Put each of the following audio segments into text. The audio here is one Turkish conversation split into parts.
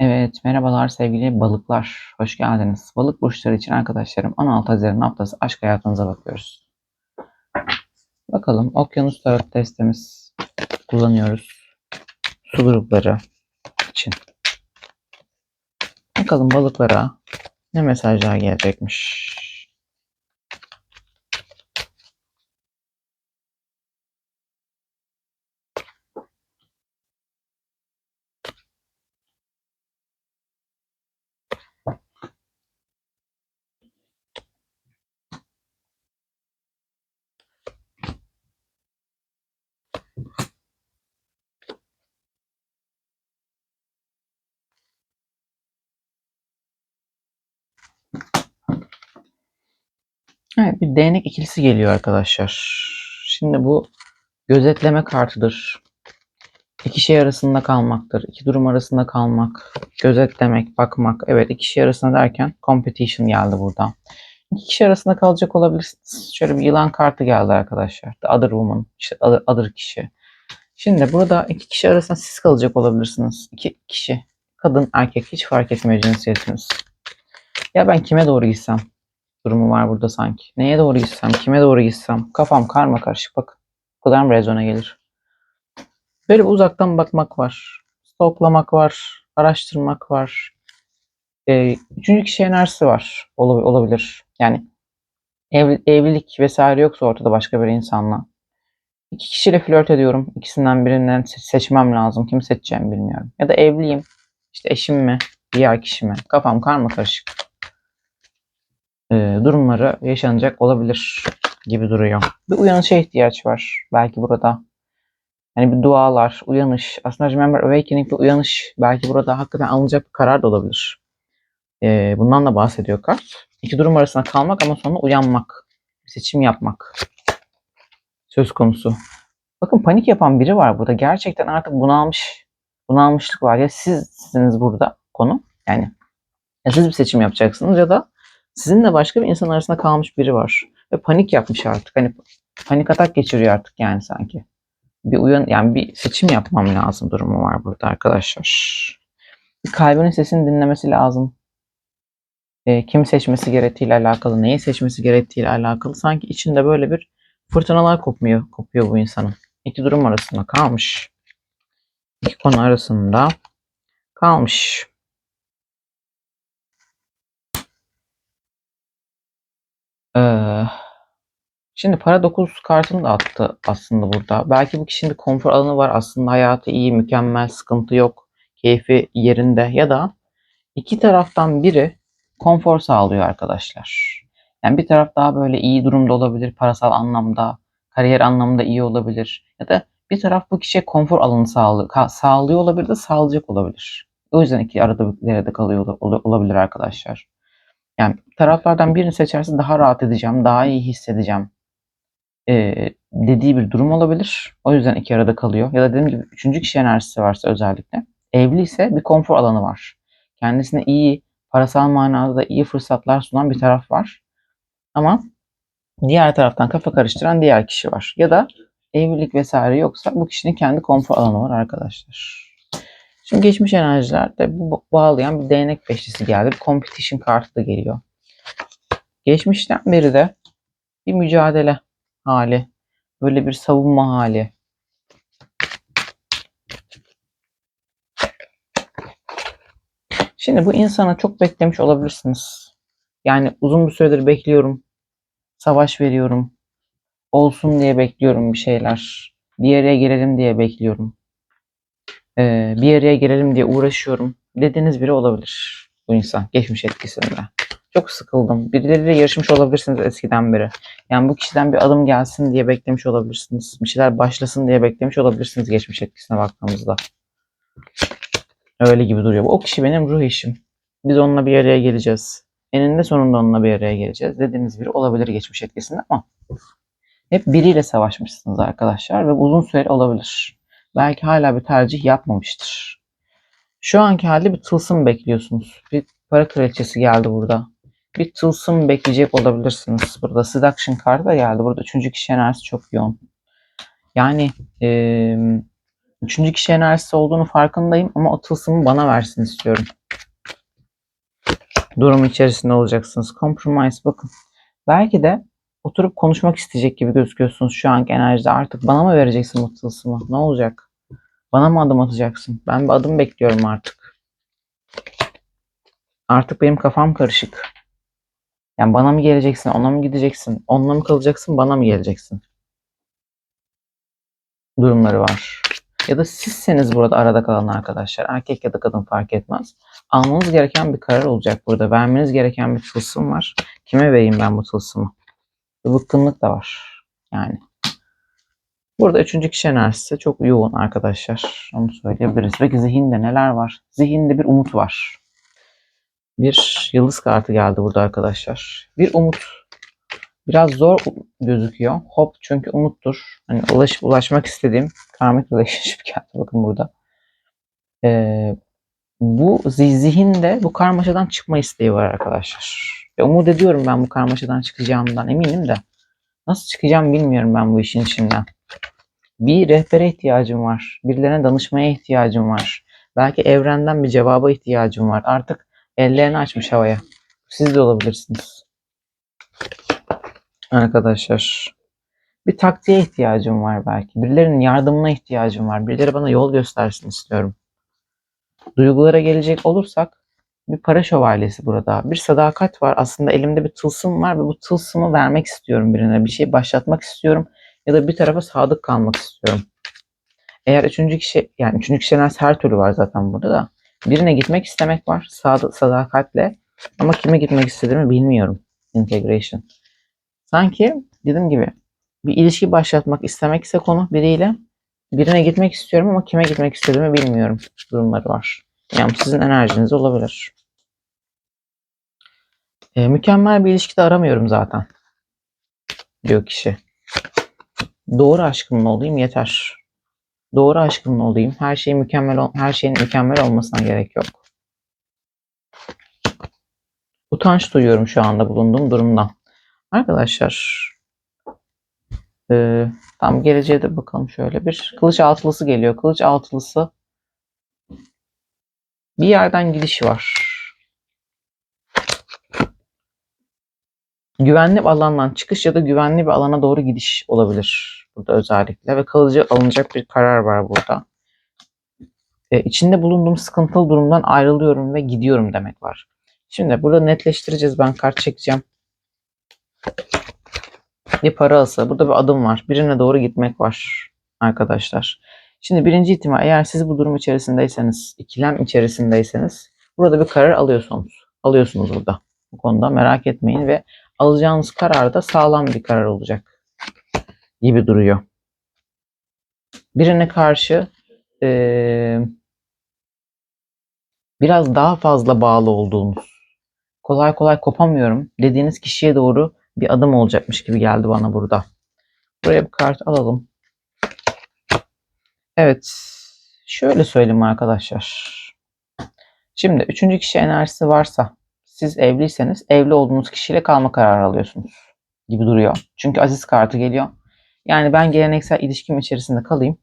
Evet, merhabalar sevgili balıklar. Hoş geldiniz. Balık burçları için arkadaşlarım 16 Haziran haftası aşk hayatınıza bakıyoruz. Bakalım okyanus tarot testimiz kullanıyoruz. Su grupları için. Bakalım balıklara ne mesajlar gelecekmiş. Evet, bir değnek ikilisi geliyor arkadaşlar. Şimdi bu gözetleme kartıdır. İki şey arasında kalmaktır. İki durum arasında kalmak, gözetlemek, bakmak. Evet, iki şey arasında derken competition geldi burada. İki kişi arasında kalacak olabilirsiniz. Şöyle bir yılan kartı geldi arkadaşlar. The other woman, işte other, other kişi. Şimdi burada iki kişi arasında siz kalacak olabilirsiniz. İki kişi, kadın, erkek hiç fark etmiyor cinsiyetiniz. Ya ben kime doğru gitsem? Durumu var burada sanki. Neye doğru gitsem, kime doğru gitsem? Kafam karma karışık bak. Bu kadar mı rezona gelir? Böyle uzaktan bakmak var. Stoklamak var. Araştırmak var. Ee, üçüncü kişi enerjisi var. Olab- olabilir. Yani ev- evlilik vesaire yoksa ortada başka bir insanla. İki kişiyle flört ediyorum. İkisinden birinden se- seçmem lazım. Kimi seçeceğimi bilmiyorum. Ya da evliyim. İşte eşim mi? Diğer kişi mi? Kafam karma karışık. Ee, durumları yaşanacak olabilir gibi duruyor. Bir uyanışa ihtiyaç var. Belki burada. Hani bir dualar, uyanış. Aslında Remember Awakening bir uyanış. Belki burada hakikaten alınacak bir karar da olabilir. Ee, bundan da bahsediyor kart. İki durum arasında kalmak ama sonra uyanmak. Seçim yapmak. Söz konusu. Bakın panik yapan biri var burada. Gerçekten artık bunalmış. Bunalmışlık var. Ya siz sizsiniz burada konu. Yani ya siz bir seçim yapacaksınız ya da sizinle başka bir insan arasında kalmış biri var. Ve panik yapmış artık. Hani panik atak geçiriyor artık yani sanki. Bir uyan yani bir seçim yapmam lazım durumu var burada arkadaşlar. Bir kalbinin sesini dinlemesi lazım. E, kimi seçmesi gerektiğiyle alakalı, neyi seçmesi gerektiğiyle alakalı sanki içinde böyle bir fırtınalar kopuyor, kopuyor bu insanın. İki durum arasında kalmış. İki konu arasında kalmış. Ee, şimdi para 9 kartını da attı aslında burada. Belki bu kişinin konfor alanı var. Aslında hayatı iyi, mükemmel, sıkıntı yok. Keyfi yerinde ya da iki taraftan biri konfor sağlıyor arkadaşlar. Yani bir taraf daha böyle iyi durumda olabilir parasal anlamda, kariyer anlamında iyi olabilir. Ya da bir taraf bu kişiye konfor alanı sağlıyor, olabilir de sağlayacak olabilir. O yüzden iki arada bir derede kalıyor olabilir arkadaşlar. Yani taraflardan birini seçerse daha rahat edeceğim, daha iyi hissedeceğim ee, dediği bir durum olabilir. O yüzden iki arada kalıyor. Ya da dediğim gibi üçüncü kişi enerjisi varsa özellikle. Evli ise bir konfor alanı var. Kendisine iyi, parasal manada da iyi fırsatlar sunan bir taraf var. Ama diğer taraftan kafa karıştıran diğer kişi var. Ya da evlilik vesaire yoksa bu kişinin kendi konfor alanı var arkadaşlar. Şimdi geçmiş enerjilerde bu bağlayan bir değnek beşlisi geldi. Bir competition kartı da geliyor. Geçmişten beri de bir mücadele hali. Böyle bir savunma hali. Şimdi bu insana çok beklemiş olabilirsiniz. Yani uzun bir süredir bekliyorum. Savaş veriyorum. Olsun diye bekliyorum bir şeyler. Bir yere gelelim diye bekliyorum. Ee, bir yere gelelim diye uğraşıyorum. Dediğiniz biri olabilir bu insan geçmiş etkisinde. Çok sıkıldım. Birileriyle yarışmış olabilirsiniz eskiden beri. Yani bu kişiden bir adım gelsin diye beklemiş olabilirsiniz. Bir şeyler başlasın diye beklemiş olabilirsiniz geçmiş etkisine baktığımızda. Öyle gibi duruyor. O kişi benim ruh eşim. Biz onunla bir araya geleceğiz. Eninde sonunda onunla bir araya geleceğiz. Dediğiniz biri olabilir geçmiş etkisinde ama hep biriyle savaşmışsınız arkadaşlar ve uzun süreli olabilir. Belki hala bir tercih yapmamıştır. Şu anki halde bir tılsım bekliyorsunuz. Bir para kraliçesi geldi burada. Bir tılsım bekleyecek olabilirsiniz. Burada seduction kartı da geldi. Burada üçüncü kişi enerjisi çok yoğun. Yani ee, Üçüncü kişi enerjisi olduğunu farkındayım ama o tılsımı bana versin istiyorum. Durum içerisinde olacaksınız. Compromise bakın. Belki de oturup konuşmak isteyecek gibi gözüküyorsunuz şu anki enerjide. Artık bana mı vereceksin bu tılsımı? Ne olacak? Bana mı adım atacaksın? Ben bir adım bekliyorum artık. Artık benim kafam karışık. Yani bana mı geleceksin, ona mı gideceksin, onunla mı kalacaksın, bana mı geleceksin? Durumları var. Ya da sizseniz burada arada kalan arkadaşlar. Erkek ya da kadın fark etmez. Almanız gereken bir karar olacak burada. Vermeniz gereken bir tılsım var. Kime vereyim ben bu tılsımı? Bir bıkkınlık da var. Yani. Burada üçüncü kişi enerjisi çok yoğun arkadaşlar. Onu söyleyebiliriz. Peki zihinde neler var? Zihinde bir umut var. Bir yıldız kartı geldi burada arkadaşlar. Bir umut. Biraz zor gözüküyor. Hop çünkü umuttur. Hani ulaş, ulaşmak istediğim karmik relationship geldi bakın burada. Ee, bu zi- zihinde bu karmaşadan çıkma isteği var arkadaşlar. Ve umut ediyorum ben bu karmaşadan çıkacağımdan eminim de. Nasıl çıkacağım bilmiyorum ben bu işin içinden. Bir rehbere ihtiyacım var. Birilerine danışmaya ihtiyacım var. Belki evrenden bir cevaba ihtiyacım var. Artık ellerini açmış havaya. Siz de olabilirsiniz. Arkadaşlar. Bir taktiğe ihtiyacım var belki. Birilerinin yardımına ihtiyacım var. Birileri bana yol göstersin istiyorum. Duygulara gelecek olursak bir para şövalyesi burada. Bir sadakat var. Aslında elimde bir tılsım var ve bu tılsımı vermek istiyorum birine. Bir şey başlatmak istiyorum ya da bir tarafa sadık kalmak istiyorum. Eğer üçüncü kişi yani üçüncü kişi enerjisi her türlü var zaten burada da. Birine gitmek istemek var sad- sadakatle ama kime gitmek istediğimi bilmiyorum. Integration. Sanki dediğim gibi bir ilişki başlatmak istemekse konu biriyle birine gitmek istiyorum ama kime gitmek istediğimi bilmiyorum durumları var. Yani sizin enerjiniz olabilir. E, mükemmel bir ilişki de aramıyorum zaten. Diyor kişi. Doğru aşkımla olayım yeter. Doğru aşkımla olayım. Her şey mükemmel her şeyin mükemmel olmasına gerek yok. Utanç duyuyorum şu anda bulunduğum durumdan. Arkadaşlar e, tam geleceğe de bakalım şöyle bir kılıç altılısı geliyor. Kılıç altılısı bir yerden gidiş var. Güvenli bir alandan çıkış ya da güvenli bir alana doğru gidiş olabilir burada özellikle ve kalıcı alınacak bir karar var burada. E, içinde bulunduğum sıkıntılı durumdan ayrılıyorum ve gidiyorum demek var. Şimdi burada netleştireceğiz. Ben kart çekeceğim. Bir para ası. Burada bir adım var. Birine doğru gitmek var arkadaşlar. Şimdi birinci ihtimal eğer siz bu durum içerisindeyseniz, ikilem içerisindeyseniz burada bir karar alıyorsunuz. Alıyorsunuz burada. Bu konuda merak etmeyin ve alacağınız karar da sağlam bir karar olacak gibi duruyor. Birine karşı eee, biraz daha fazla bağlı olduğunuz, kolay kolay kopamıyorum dediğiniz kişiye doğru bir adım olacakmış gibi geldi bana burada. Buraya bir kart alalım. Evet. Şöyle söyleyeyim arkadaşlar. Şimdi üçüncü kişi enerjisi varsa siz evliyseniz evli olduğunuz kişiyle kalma kararı alıyorsunuz gibi duruyor. Çünkü aziz kartı geliyor. Yani ben geleneksel ilişkim içerisinde kalayım.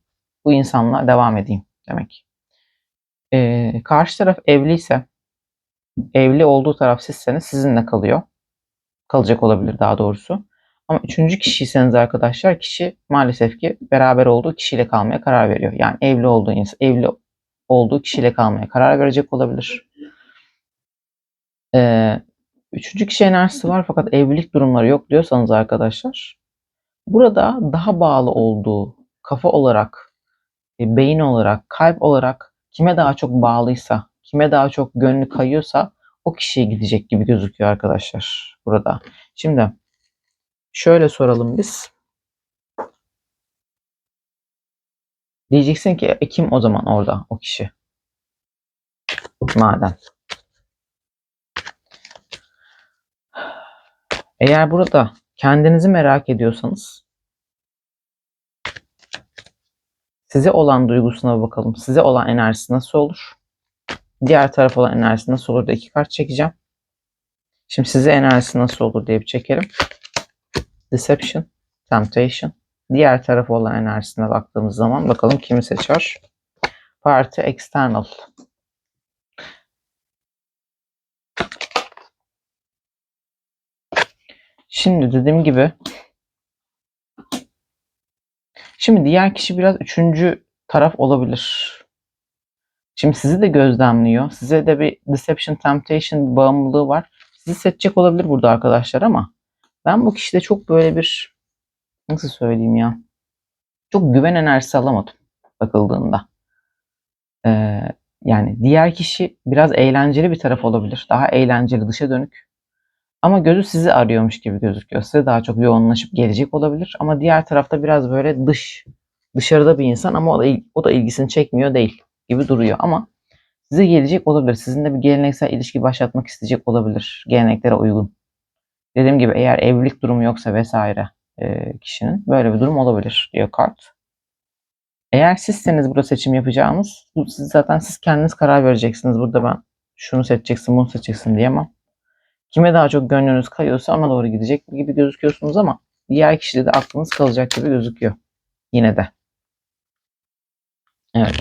Bu insanla devam edeyim demek. Ee, karşı taraf evliyse evli olduğu taraf sizseniz sizinle kalıyor. Kalacak olabilir daha doğrusu. Ama üçüncü kişiyseniz arkadaşlar kişi maalesef ki beraber olduğu kişiyle kalmaya karar veriyor. Yani evli olduğu evli olduğu kişiyle kalmaya karar verecek olabilir. Ee, üçüncü kişi enerjisi var fakat evlilik durumları yok diyorsanız arkadaşlar burada daha bağlı olduğu kafa olarak, e, beyin olarak, kalp olarak kime daha çok bağlıysa, kime daha çok gönlü kayıyorsa o kişiye gidecek gibi gözüküyor arkadaşlar burada. Şimdi şöyle soralım biz. Diyeceksin ki e, kim o zaman orada o kişi? Madem. Eğer burada kendinizi merak ediyorsanız size olan duygusuna bakalım. Size olan enerjisi nasıl olur? Diğer taraf olan enerjisi nasıl olur diye iki kart çekeceğim. Şimdi size enerjisi nasıl olur diye bir çekelim. Deception, Temptation. Diğer taraf olan enerjisine baktığımız zaman bakalım kimi seçer. Party external. Şimdi dediğim gibi Şimdi diğer kişi biraz üçüncü taraf olabilir. Şimdi sizi de gözlemliyor. Size de bir deception, temptation bir bağımlılığı var. Sizi seçecek olabilir burada arkadaşlar ama ben bu kişide çok böyle bir nasıl söyleyeyim ya çok güven enerjisi alamadım bakıldığında. Ee, yani diğer kişi biraz eğlenceli bir taraf olabilir. Daha eğlenceli, dışa dönük. Ama gözü sizi arıyormuş gibi gözüküyor. Size daha çok yoğunlaşıp gelecek olabilir. Ama diğer tarafta biraz böyle dış, dışarıda bir insan ama o da, o da ilgisini çekmiyor değil gibi duruyor. Ama size gelecek olabilir. Sizinle bir geleneksel ilişki başlatmak isteyecek olabilir. Geleneklere uygun. Dediğim gibi eğer evlilik durumu yoksa vesaire e, kişinin böyle bir durum olabilir diyor kart. Eğer sizseniz burada seçim yapacağınız, siz zaten siz kendiniz karar vereceksiniz. Burada ben şunu seçeceksin, bunu seçeceksin diyemem. Kime daha çok gönlünüz kayıyorsa ona doğru gidecek gibi gözüküyorsunuz ama diğer kişide de aklınız kalacak gibi gözüküyor. Yine de. Evet.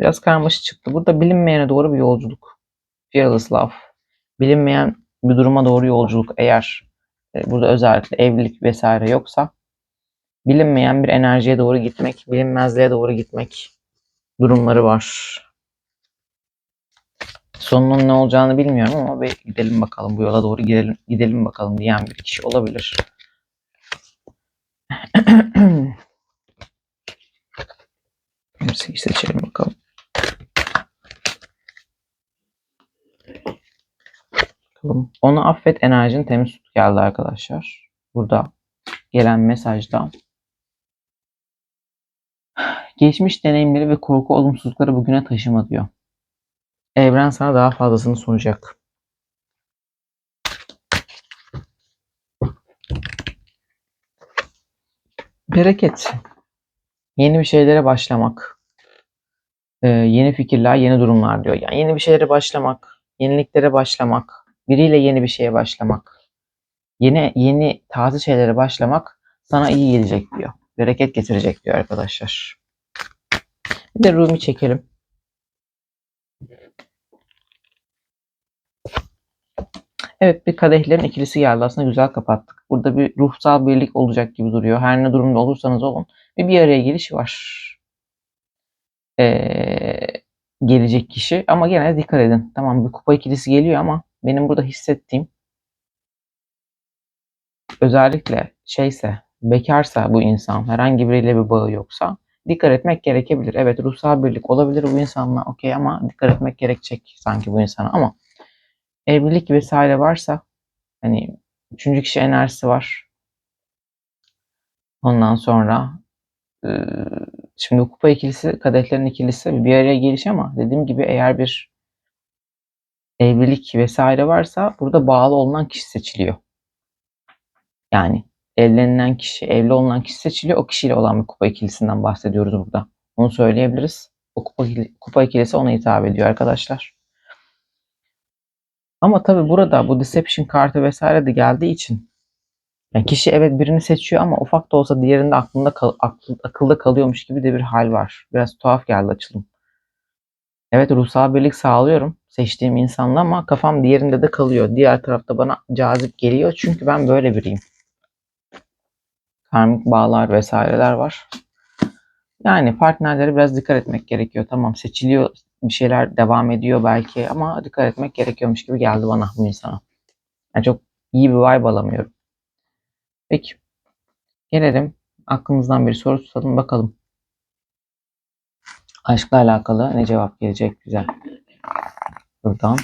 Biraz karmaşık çıktı. Burada bilinmeyene doğru bir yolculuk. Fearless love. Bilinmeyen bir duruma doğru yolculuk eğer e, burada özellikle evlilik vesaire yoksa bilinmeyen bir enerjiye doğru gitmek, bilinmezliğe doğru gitmek durumları var. Sonunun ne olacağını bilmiyorum ama bir gidelim bakalım bu yola doğru gidelim, gidelim bakalım diyen bir kişi olabilir. Kimseyi seçelim bakalım. Bakalım. Onu affet enerjin temiz tut geldi arkadaşlar. Burada gelen mesajda. Geçmiş deneyimleri ve korku olumsuzlukları bugüne taşıma diyor. Evren sana daha fazlasını sunacak. Bereket. Yeni bir şeylere başlamak. Ee, yeni fikirler, yeni durumlar diyor. Yani yeni bir şeylere başlamak, yeniliklere başlamak, biriyle yeni bir şeye başlamak, yeni yeni taze şeylere başlamak sana iyi gelecek diyor. Bereket getirecek diyor arkadaşlar. Bir de Rumi çekelim. Evet bir kadehlerin ikilisi geldi. Aslında güzel kapattık. Burada bir ruhsal birlik olacak gibi duruyor. Her ne durumda olursanız olun. Bir bir araya geliş var. Ee, gelecek kişi. Ama gene dikkat edin. Tamam bir kupa ikilisi geliyor ama benim burada hissettiğim özellikle şeyse bekarsa bu insan herhangi biriyle bir bağı yoksa dikkat etmek gerekebilir. Evet ruhsal birlik olabilir bu insanla okey ama dikkat etmek gerekecek sanki bu insana ama evlilik vesaire varsa hani üçüncü kişi enerjisi var. Ondan sonra e, şimdi kupa ikilisi, kadehlerin ikilisi bir araya geliş ama dediğim gibi eğer bir evlilik vesaire varsa burada bağlı olunan kişi seçiliyor. Yani evlenilen kişi, evli olunan kişi seçiliyor. O kişiyle olan bir kupa ikilisinden bahsediyoruz burada. Onu söyleyebiliriz. O kupa, kupa ikilisi ona hitap ediyor arkadaşlar. Ama tabi burada bu deception kartı vesaire de geldiği için yani kişi evet birini seçiyor ama ufak da olsa diğerinde aklında kal, akıl, akılda kalıyormuş gibi de bir hal var. Biraz tuhaf geldi açılım. Evet ruhsal birlik sağlıyorum seçtiğim insanla ama kafam diğerinde de kalıyor. Diğer tarafta bana cazip geliyor çünkü ben böyle biriyim. Karmik bağlar vesaireler var. Yani partnerlere biraz dikkat etmek gerekiyor. Tamam seçiliyor bir şeyler devam ediyor belki ama dikkat etmek gerekiyormuş gibi geldi bana bu insana. Yani çok iyi bir vibe alamıyorum. Peki. Gelelim aklımızdan bir soru tutalım bakalım. Aşkla alakalı ne cevap gelecek güzel. Buradan.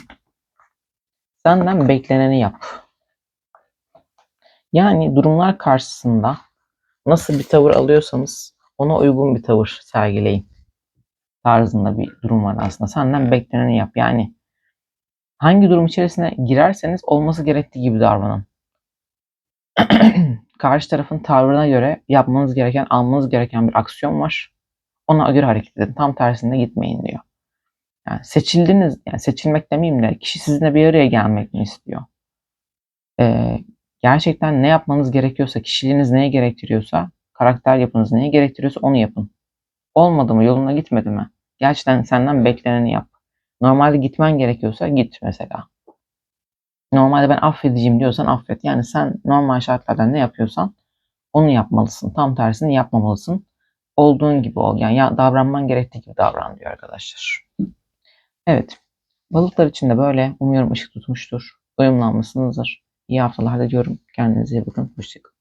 Senden bekleneni yap. Yani durumlar karşısında nasıl bir tavır alıyorsanız ona uygun bir tavır sergileyin tarzında bir durum var aslında. Senden bekleneni yap. Yani hangi durum içerisine girerseniz olması gerektiği gibi davranın. Karşı tarafın tavrına göre yapmanız gereken, almanız gereken bir aksiyon var. Ona göre hareket edin. Tam tersinde gitmeyin diyor. Yani seçildiniz, yani seçilmek demeyeyim de kişi sizinle bir araya gelmek mi istiyor? Ee, gerçekten ne yapmanız gerekiyorsa, kişiliğiniz neye gerektiriyorsa, karakter yapınız neye gerektiriyorsa onu yapın. Olmadı mı? Yoluna gitmedi mi? Gerçekten senden bekleneni yap. Normalde gitmen gerekiyorsa git mesela. Normalde ben affedeceğim diyorsan affet. Yani sen normal şartlarda ne yapıyorsan onu yapmalısın. Tam tersini yapmamalısın. Olduğun gibi ol. Yani ya davranman gerektiği gibi davran diyor arkadaşlar. Evet. Balıklar için de böyle. Umuyorum ışık tutmuştur. Uyumlanmışsınızdır. İyi haftalar diliyorum. Kendinize iyi bakın. Hoşçakalın.